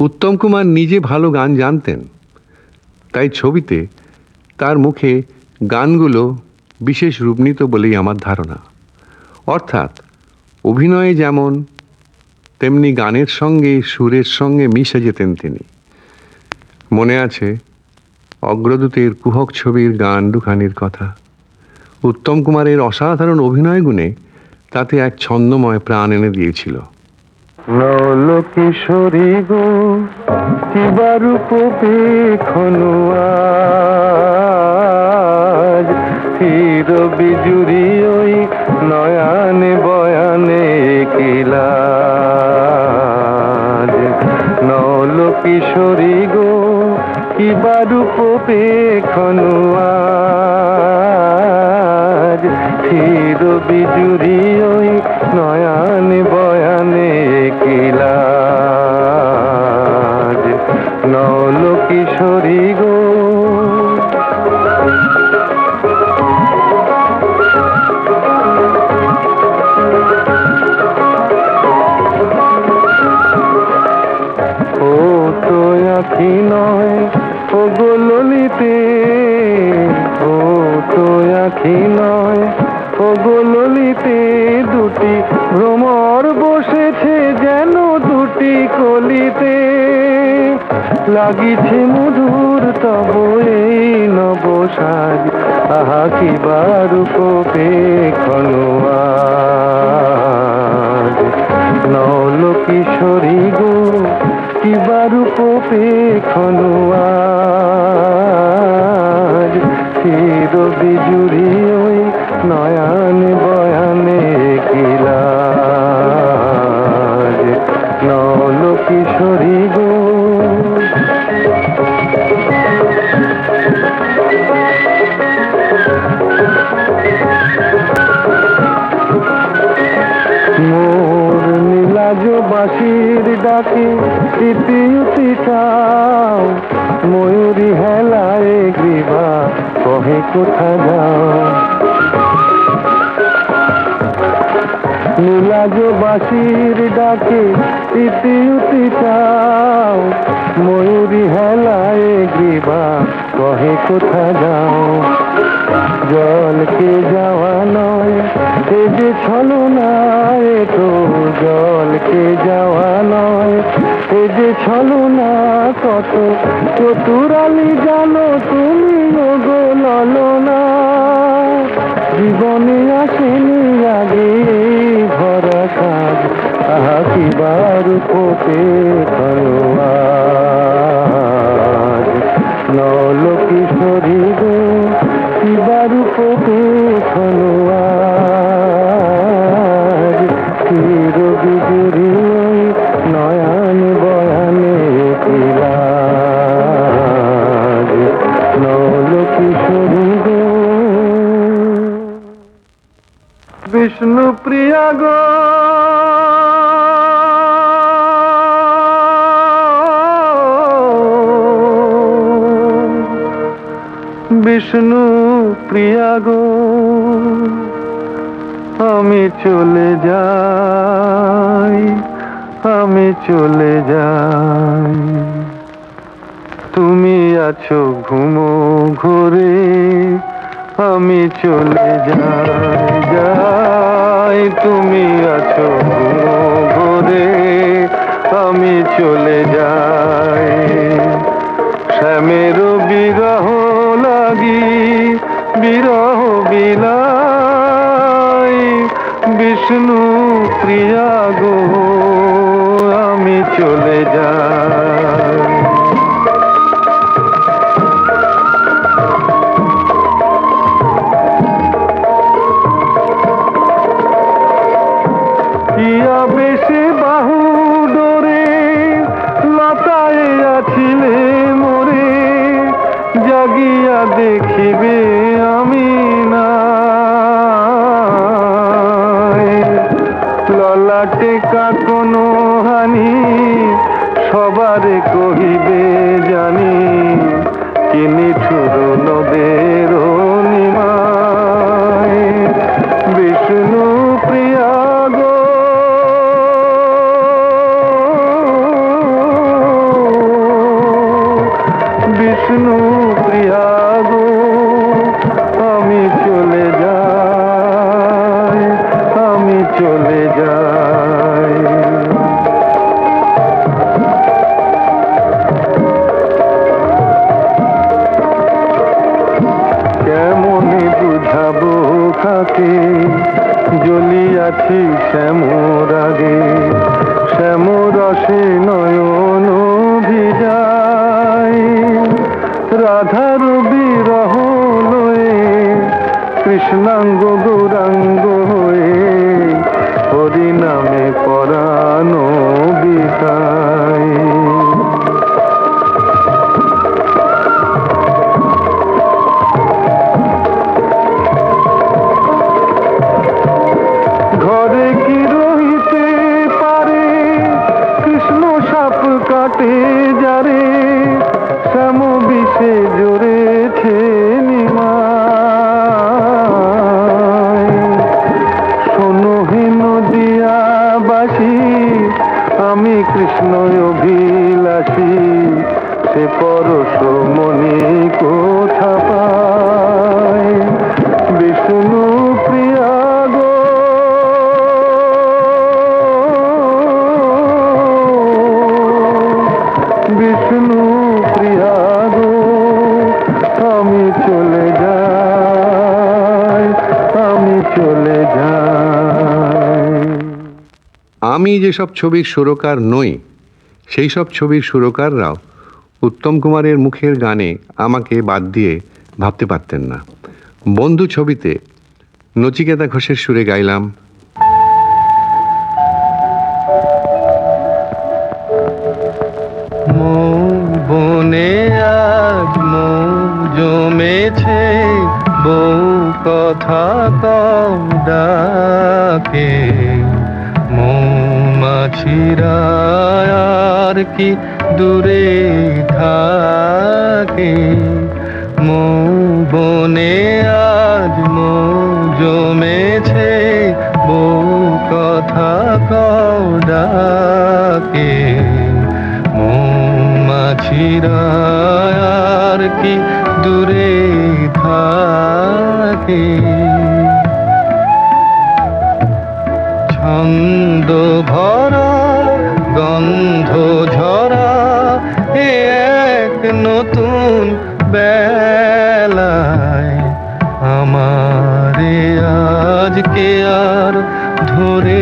উত্তম কুমার নিজে ভালো গান জানতেন। তাই ছবিতে তার মুখে গানগুলো বিশেষ রূপ নিত বলেই আমার ধারণা। অর্থাৎ অভিনয়ে যেমন, তেমনি গানের সঙ্গে, সুরের সঙ্গে মিশে যেতেন তিনি। মনে আছে অগ্রদূতের কুহক ছবির গান দুখানির কথা। উত্তম কুমারের অসাধারণ অভিনয় গুণে তাতে এক ছন্দময় প্রাণ এনে দিয়েছিল। নল গো গো কিবার পেখনুয়া স্থির বিজুরি আখি নয় ও গোললিতে ও তো আখি নয় ও গোললিতে দুটি ভ্রমর বসেছে যেন দুটি কলিতে। লাগিছে মধুর তব এই নব সাজ আহা কি বারু কোপে খনোয়াজ নল কিশোরী গো কি বারু কোপে খনোয়াজ চির বিজুরি ওই নয়ান বয়ানে কিলা নল কিশোরী গো চাও ময়ূরী হেলায় গ্রীবা, কহে কোথা যাও? নীলাজ বাসির ডাকে তৃতীয়তি চাও ময়ূরী হেলায় গ্রীবা, কহে কোথা যাও? জলকে যাওয়া নয় এ যে ছলো না তো জলকে যাওয়া নয়। এ যে ছলো না কত। চতুরালি জানো তুমি গো ললো না জীবনে আসেনি আগে ভরা কাজ আহা কি বারু কোপে খরোয়াজ নল কিশোরী গো, কি বারু বিষ্ণু প্রিয়া গো। বিষ্ণু প্রিয়া গো, আমি চলে যাই, আমি চলে যাই। তুমি আছো ঘুমো ঘরে, আমি চলে যাই। যাই তুমি আছো ঘরে আমি চলে যাই। কোনো হানি সবারে কহিবে জানি কি নিঠুর নদের নিমায় জ্বলিয়াছি শ্যামরাগে শ্যামরসে নয়ন ভিজাই রাধার বিরহ লয়ে কৃষ্ণাঙ্গ গৌরাঙ্গ আমি যেসব ছবির সুরকার নই, সেই সব ছবির সুরকাররাও উত্তম কুমারের মুখের গানে আমাকে বাদ দিয়ে ভাবতে পারতেন না। বন্ধু ছবিতে নচিকেতা ঘোষের সুরে গাইলাম। বনে আজ মৌ জমেছে, বউ কথা কম ডাকে। আর কি দূরে থাকে? মৌ বনে আজ মৌ জমেছে বউ কথা কও ডাকে। মৌমাছিরা আর কি দূরে থাকে? ছন্দ ভরা আজকে আর ধরে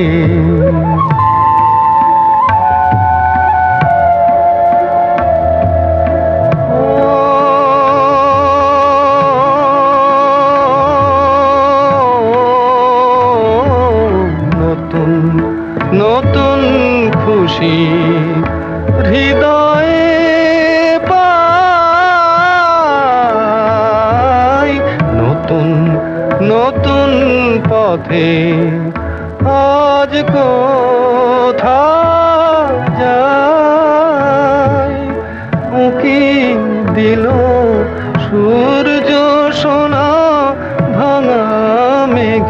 feel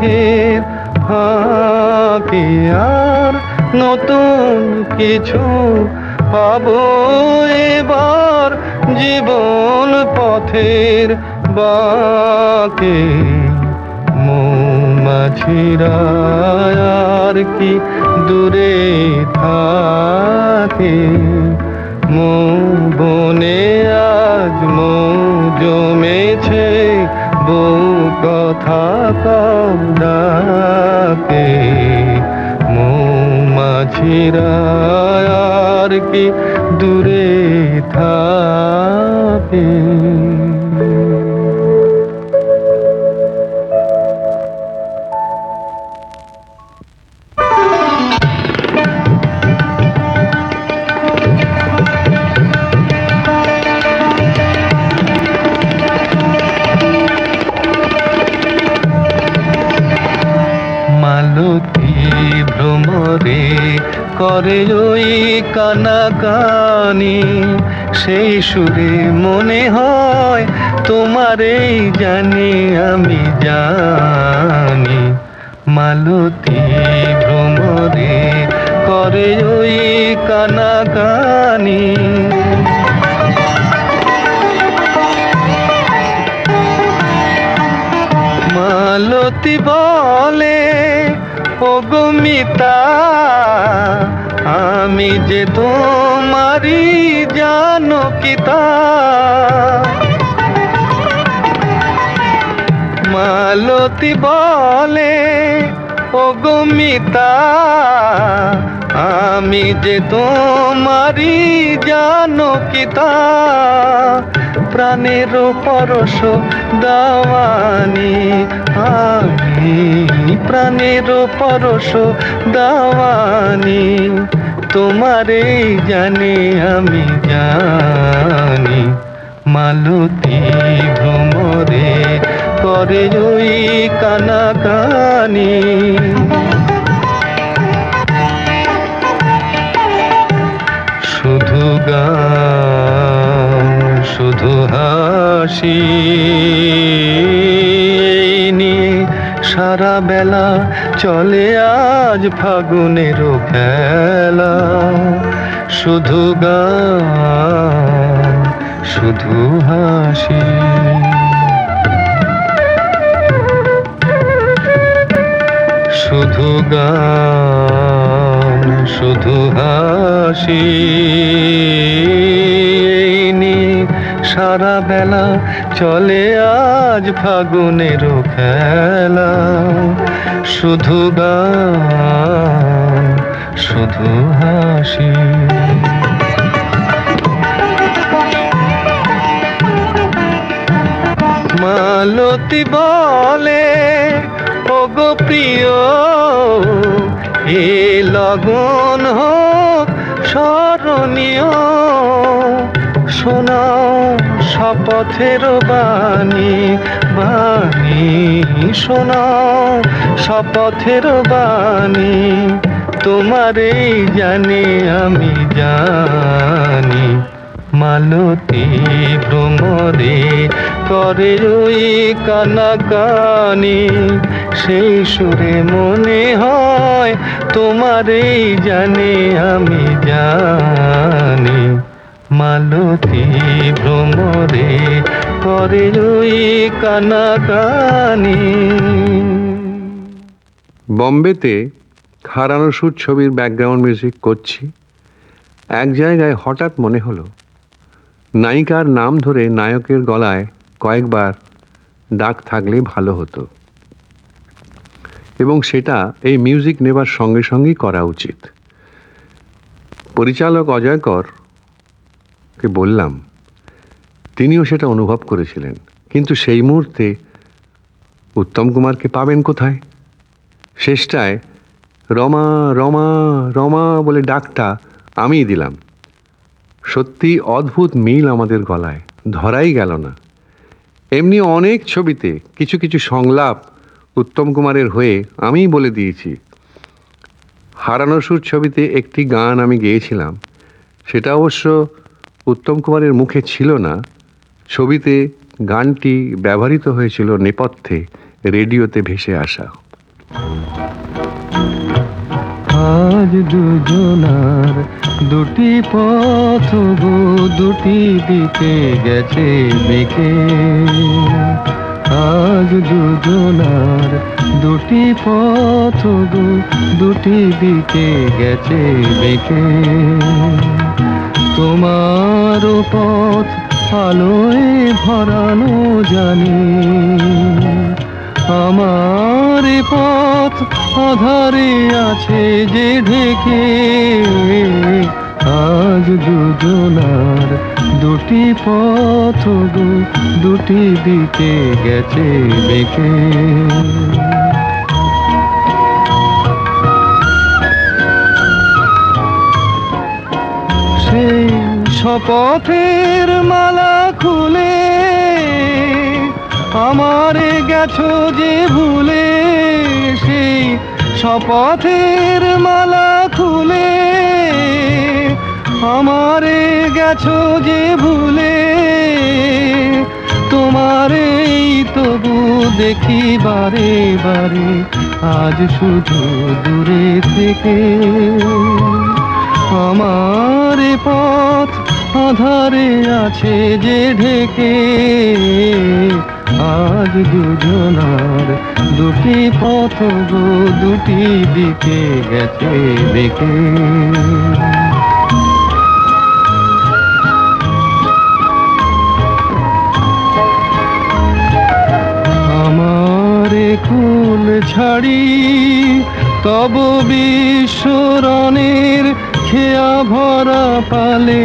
মেঘের ফাঁকে আর নতুন কিছু পাব এবার জীবন পথের বাকে। মৌমাছিরা আর কি দূরে থাকে। মৌ বনে আজ মৌ জমেছে বউ কথা কম ডাকে মৌমাছিরা আর কি দূরে থাকে। সেই সুরে মনে হয় তোমারেই জানি, আমি জানি। মালতী ভ্রমরে করে ওই কানা কানাকানি। মালতী বলে ও গমিতা আমি যে তোমারি জানো কিতা মালতী বলে ও গমিতা আমি যে তোমারি জানো কিতা প্রাণের পরশ দাওয়ানি আমি, প্রাণের পরশ দাওয়ানি তোমারে জানে আমি জানি, মালতী ভ্রমরে করে ওই কানাকানি। শুধু গান, শুধু হাসি নিয়ে সারা বেলা চলে আজ ফাগুনেরও খেলা। শুধু গান, শুধু হাসি। শুধু গান, শুধু হাসি। সারা বেলা চলে আজ ফাগুনেরও খেলা। শুধু গান শুধু হাসি। মালতী বলে ওগো প্রিয় এ লগন হোক স্মরণীয় শোনাও। শপথের বাণী বাণী শোনাও শপথের বাণী। তোমারেই জানি আমি জানি, মালতী ভ্রমরে করে ওই কানাকানি। সেই সুরে মনে হয় তোমারেই জানি আমি জানি। মালতী ভ্রমরে করে ওই কানাকানি। বম্বেতে হারানো সুর ছবির ব্যাকগ্রাউন্ড মিউজিক করছি। এক জায়গায় হঠাৎ মনে হলো, নায়িকার নাম ধরে নায়কের গলায় কয়েকবার ডাক থাকলে ভালো হতো। এবং সেটা এই মিউজিক নেবার সঙ্গে সঙ্গেই করা উচিত। পরিচালক অজয়কর কে বললাম, তিনিও সেটা অনুভব করেছিলেন। কিন্তু সেই মুহূর্তে উত্তম কুমারকে পাবেন কোথায়? শেষটায়, রমা রমা রমা বলে ডাকটা আমিই দিলাম। সত্যি অদ্ভুত মিল আমাদের গলায়, ধরাই গেল না। এমনি অনেক ছবিতে কিছু কিছু সংলাপ উত্তম কুমারের হয়ে আমিই বলে দিয়েছি। হারানো সুর ছবিতে একটি গান আমি গেয়েছিলাম, সেটা অবশ্য উত্তম কুমারের মুখে ছিল না, ছবিতে গানটি ব্যবহৃত হয়েছিল নেপথ্যে, রেডিওতে ভেসে আসা। আজ দুজনার দুটি পথ গো, দুটি দিকে গেছে বেঁকে আজ দুজনার দুটি পথ গো, দুটি দিকে গেছে বেঁকে তোমার পথ আলোয় ভরানো জানি। আমার পথ আধারে আছে যে ঢেকে। আজ দুজনার দুটি পথ দুটি দিকে গেছে বেঁকে। শপথের মালা খুলে আমার গেছো যে ভুলে, সেই শপথের মালা খুলে আমারে গেছো যে ভুলে। তোমারে তবু দেখি বারে বারে, আজ শুধু দূরে থেকে। আমার পথ আধারে আছে যে ঢেকে, আজ দুজনার দুটি পথ গো, দুটি দিকে গেছে দেখে। আমার কুল ছাড়ি, তব বিশ্বরণের খেয়া ভরা পালে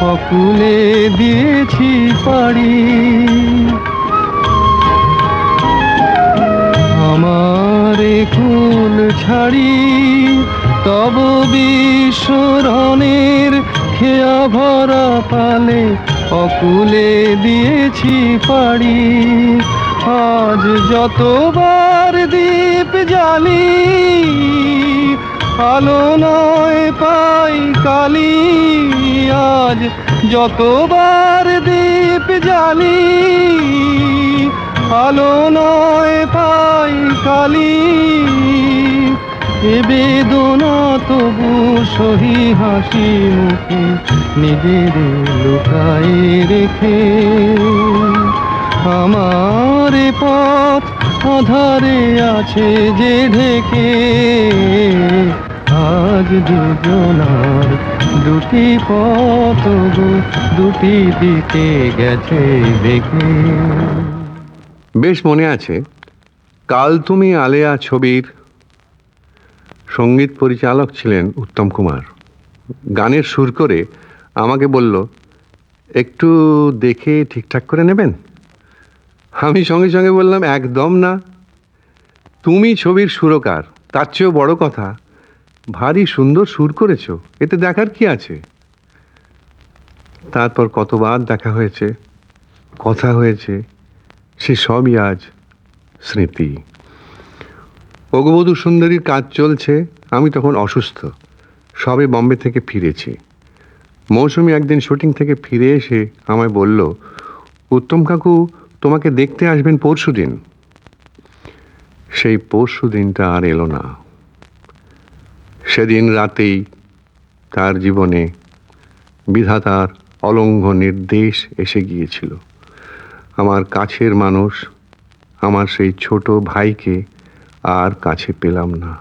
অকুলে দিয়েছি পাড়ি। আমার কুল ছাড়ি, তব বিশ্বরণের খেয়া ভরা পালে অকুলে দিয়েছি পাড়ি। আজ যতবার দীপ জ্বালি আলো নয় পাই কালি, আজ যতবার দীপ জালি আলো নয় পাই কালি, এ বেদনা তবু সহি হাসি মুখে নিজের লুকাই রেখে। আমার পথ আধারে আছে যে ঢেকে। আজ দুজনার দুটি পথ দুটি দিকে গেছে দেখে। বেশ মনে আছে, কাল তুমি আলেয়া ছবির সংগীত পরিচালক ছিলেন উত্তম কুমার। গানের সুর করে আমাকে বলল, একটু দেখে ঠিকঠাক করে নেবেন? আমি সঙ্গে সঙ্গে বললাম, একদম না। তুমি ছবির সুরকার, তার চেয়েও বড় কথা ভারী সুন্দর সুর করেছ, এতে দেখার কি আছে? তারপর কতবার দেখা হয়েছে, কথা হয়েছে, সে সবই আজ স্মৃতি। ভগবধূ সুন্দরীর কাজ চলছে, আমি তখন অসুস্থ, সবে বম্বে থেকে ফিরেছি। মৌসুমি একদিন শুটিং থেকে ফিরে এসে আমায় বলল, উত্তম কাকু, তোমাকে দেখতে আসবেন পরশু দিন সেই পরশু দিনটা আর এলো না। সেদিন রাতেই তার জীবনে বিধাতার অলঙ্ঘ নির্দেশ এসে গিয়েছিল। আমার কাছের মানুষ, আমার সেই ছোট ভাইকে আর কাছে পেলাম না।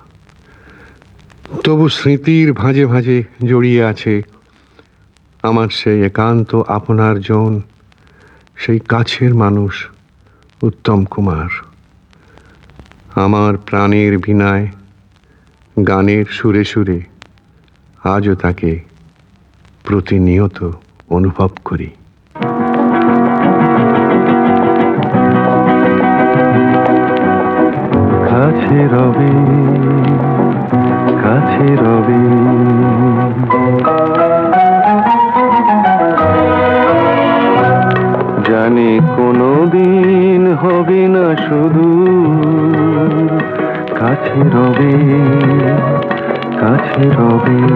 তবু স্মৃতির ভাঁজে ভাঁজে জড়িয়ে আছে আমার সেই একান্ত আপনার জন, সেই কাছের মানুষ উত্তম কুমার। আমার প্রাণের ভিনায় গানের সুরে সুরে আজও তাকে প্রতিনিয়ত অনুভব করি। কাছে রবি কাছে রবি। জানি কোনো দিন হবে না শুধু কাছে রবি। রবি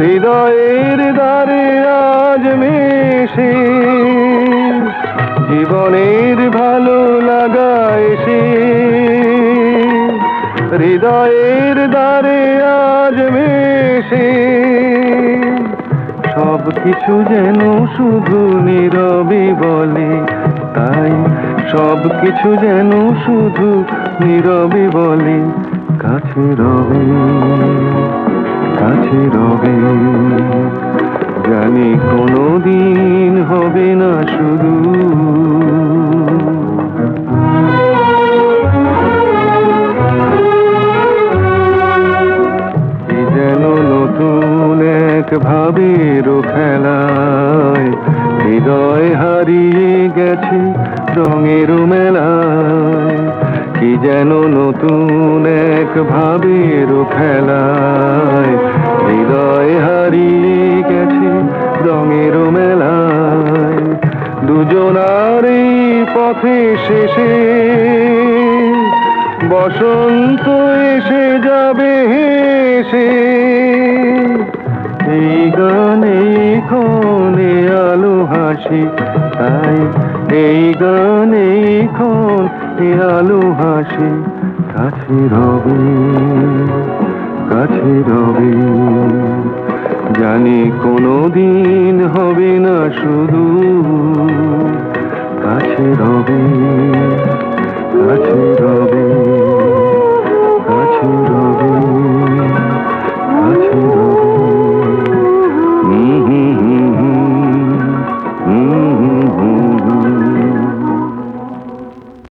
হৃদয়ের দ্বারে আজ মেশে। জীবনের ভালো লাগা এসে। হৃদয়ের দ্বারে আজ মেশে। সব কিছু যেন শুধু নীরবে বলে, তাই সব কিছু যেন শুধু নীরবে বলে, কাছে রবে। কাছে রবে আছি, তাই এই গানে এই আলো হাসি, কাছে রবি কাছে রবি। জানি কোনো দিন হবে না শুধু কাছে রবি কাছে রবি কাছে রবি কাছে রবি।